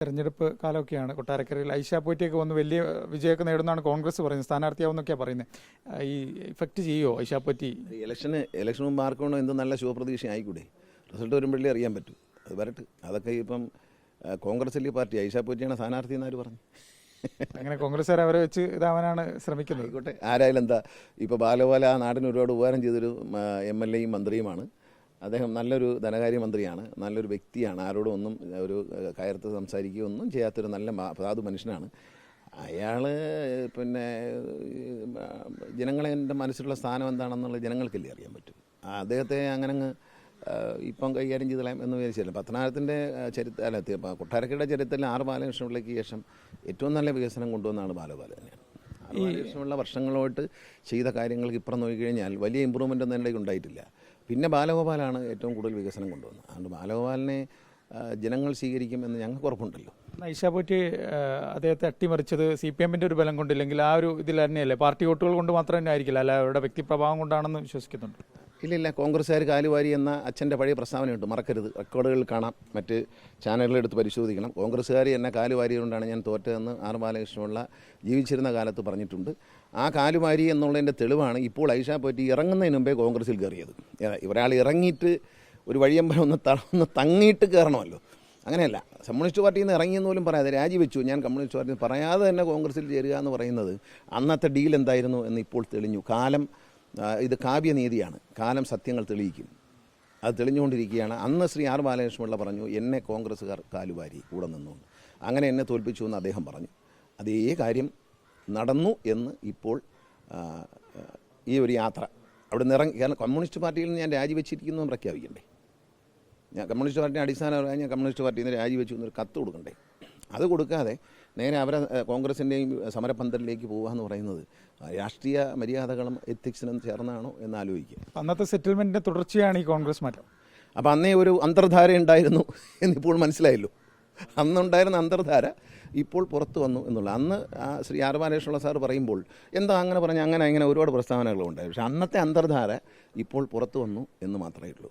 തെരഞ്ഞെടുപ്പ് കാലമൊക്കെയാണ്. കൊട്ടാരക്കരയിൽ ഐഷ പോറ്റിയൊക്കെ വന്ന് വലിയ വിജയമൊക്കെ നേടുന്നതാണ് കോൺഗ്രസ് പറയുന്നത്. സ്ഥാനാർത്ഥിയാവുന്നൊക്കെയാണ് പറയുന്നത് ഈ ഇഫക്റ്റ് ചെയ്യുമോ ഐഷ പോറ്റി? ഇലക്ഷന് ഇലക്ഷൻ മുമ്പ് ആർക്കൊണ്ടോ എന്ത് നല്ല ശുഭപ്രതീക്ഷ ആയിക്കൂടെ? റിസൾട്ട് വരുമ്പോഴേ അറിയാൻ പറ്റൂ. അത് വരട്ടെ. അതൊക്കെ ഇപ്പം കോൺഗ്രസിലെ പാർട്ടി? ഐഷാ പോറ്റിയാണ് സ്ഥാനാർത്ഥി എന്നാര് പറഞ്ഞു? അങ്ങനെ കോൺഗ്രസ്സുകാർ അവരെ വെച്ച് ഇതാവാനാണ് ശ്രമിക്കുന്നത്. ആയിക്കോട്ടെ. ആരായാലും എന്താ ഇപ്പോൾ ബാലഗോപാല ആ നാടിന് ഒരുപാട് ഉപകാരം ചെയ്തൊരു എം എൽ എയും മന്ത്രിയുമാണ്. അദ്ദേഹം നല്ലൊരു ധനകാര്യമന്ത്രിയാണ് നല്ലൊരു വ്യക്തിയാണ്. ആരോടും ഒന്നും ഒരു കയർത്ത് സംസാരിക്കുകയോ ഒന്നും ചെയ്യാത്തൊരു നല്ല സാധു മനുഷ്യനാണ്. അയാൾ പിന്നെ ജനങ്ങളെ എന്റെ മനസ്സിലുള്ള സ്ഥാനം എന്താണെന്നുള്ളത് ജനങ്ങൾക്കല്ലേ അറിയാൻ പറ്റും. അദ്ദേഹത്തെ അങ്ങനെ അങ്ങ് ഇപ്പം കൈകാര്യം ചെയ്തലാം എന്ന് വിചാരിച്ചില്ല. പത്തനാപുരത്തിന്റെ ചരിത്ര അല്ല കൊട്ടാരക്കരയുടെ ചരിത്രത്തിൽ ആറ് ബാലകൃഷ്ണപിള്ളയ്ക്ക് ശേഷം ഏറ്റവും നല്ല വികസനം കൊണ്ടുവന്നാണ് ബാലഗോപാല തന്നെയാണ് ആറ് ബാലകൃഷ്ണപിള്ള വർഷങ്ങളായിട്ട് ചെയ്ത കാര്യങ്ങൾക്ക് ഇപ്പുറം നോക്കിക്കഴിഞ്ഞാൽ വലിയ ഇമ്പ്രൂവ്മെന്റ് ഒന്നും എന്റെ ഉണ്ടായിട്ടില്ല. പിന്നെ ബാലഗോപാലാണ് ഏറ്റവും കൂടുതൽ വികസനം കൊണ്ടുവന്നത്. അതുകൊണ്ട് ബാലഗോപാലിനെ ജനങ്ങൾ സ്വീകരിക്കും എന്ന് ഞങ്ങൾക്ക് ഉറപ്പുണ്ടല്ലോ. ഐഷ പോറ്റി അദ്ദേഹത്തെ അട്ടിമറിച്ചത് സി പി എമ്മിന്റെ ഒരു ബലം കൊണ്ടില്ലെങ്കിൽ ആ ഒരു ഇതിൽ തന്നെയല്ലേ? പാർട്ടി വോട്ടുകൾ കൊണ്ട് മാത്രം തന്നെ ആയിരിക്കില്ല അല്ല അവരുടെ വ്യക്തിപ്രഭാവം കൊണ്ടാണെന്ന് വിശ്വസിക്കുന്നുണ്ട്. ഇല്ല ഇല്ല കോൺഗ്രസ്സുകാർ കാലുവാരി എന്ന അച്ഛന്റെ പഴയ പ്രസ്താവനയുണ്ട്. മറക്കരുത്. റെക്കോർഡുകൾ കാണാം. മറ്റ് ചാനലുകളെടുത്ത് പരിശോധിക്കണം. കോൺഗ്രസ്സുകാർ എന്നെ കാലുവാരിയതുകൊണ്ടാണ് ഞാൻ തോറ്റതെന്ന് ആർ ബാലകൃഷ്ണപിള്ള ജീവിച്ചിരുന്ന കാലത്ത് പറഞ്ഞിട്ടുണ്ട്. ആ കാലുവാരി എന്നുള്ളതിന്റെ തെളിവാണ് ഇപ്പോൾ ഐഷാ പോറ്റി ഇറങ്ങുന്നതിന് മുമ്പേ കോൺഗ്രസ്സിൽ കയറിയത്. ഒരാൾ ഇറങ്ങിയിട്ട് ഒരു വഴിയമ്പലം ഒന്ന് തളർന്ന് തങ്ങിയിട്ട് കയറണമല്ലോ. അങ്ങനെയല്ല. കമ്മ്യൂണിസ്റ്റ് പാർട്ടിയിൽ നിന്ന് ഇറങ്ങിയെന്ന് പോലും പറയാതെ രാജിവെച്ചു. ഞാൻ കമ്മ്യൂണിസ്റ്റ് പാർട്ടി പറയാതെ തന്നെ കോൺഗ്രസ്സിൽ ചേരുക എന്ന് പറയുന്നത് അന്നത്തെ ഡീൽ എന്തായിരുന്നു എന്ന് ഇപ്പോൾ തെളിഞ്ഞു. കാലം ഇത് കാവ്യനീതിയാണ്. കാലം സത്യങ്ങൾ തെളിയിക്കും. അത് തെളിഞ്ഞുകൊണ്ടിരിക്കുകയാണ്. അന്ന് ശ്രീ ആർ ബാലകൃഷ്ണപിള്ള പറഞ്ഞു എന്നെ കോൺഗ്രസ്സുകാർ കാലുവാരി കൂടെ നിന്നുകൊണ്ട്. അങ്ങനെ എന്നെ തോൽപ്പിച്ചു എന്ന് അദ്ദേഹം പറഞ്ഞു. അതേ കാര്യം നടന്നു എന്ന് ഇപ്പോൾ ഈ ഒരു യാത്ര. അവിടെ നിന്ന് ഇറങ്ങി കാരണം കമ്മ്യൂണിസ്റ്റ് പാർട്ടിയിൽ നിന്ന് ഞാൻ രാജിവെച്ചിരിക്കുന്നു എന്ന് പ്രഖ്യാപിക്കണ്ടേ? ഞാൻ കമ്മ്യൂണിസ്റ്റ് പാർട്ടിയുടെ അടിസ്ഥാനപരമായി ഞാൻ കമ്മ്യൂണിസ്റ്റ് പാർട്ടിയിൽ നിന്ന് രാജിവെച്ചു എന്നൊരു കത്ത് കൊടുക്കണ്ടേ? അത് കൊടുക്കാതെ നേരെ അവരെ കോൺഗ്രസിന്റെയും സമരപന്തലിലേക്ക് പോകുക എന്ന് പറയുന്നത് രാഷ്ട്രീയ മര്യാദകളും എത്തിക്സിനും ചേർന്നാണോ എന്ന് ആലോചിക്കുക അന്നത്തെ സെറ്റിൽമെന്റിന്റെ തുടർച്ചയാണ് ഈ കോൺഗ്രസ് മാറ്റം. അപ്പോൾ അന്നേ ഒരു അന്തർധാര ഉണ്ടായിരുന്നു എന്നിപ്പോൾ മനസ്സിലായല്ലോ. അന്നുണ്ടായിരുന്ന അന്തർധാര ഇപ്പോൾ പുറത്തു വന്നു എന്നുള്ള അന്ന് ശ്രീ ആർ ബാലകൃഷ്ണപിള്ള സാർ പറയുമ്പോൾ എന്താ അങ്ങനെ പറഞ്ഞാൽ അങ്ങനെ അങ്ങനെ ഒരുപാട് പ്രസ്താവനകളുണ്ടായി. പക്ഷേ അന്നത്തെ അന്തർധാര ഇപ്പോൾ പുറത്തു വന്നു എന്ന് മാത്രമേ ഉള്ളൂ.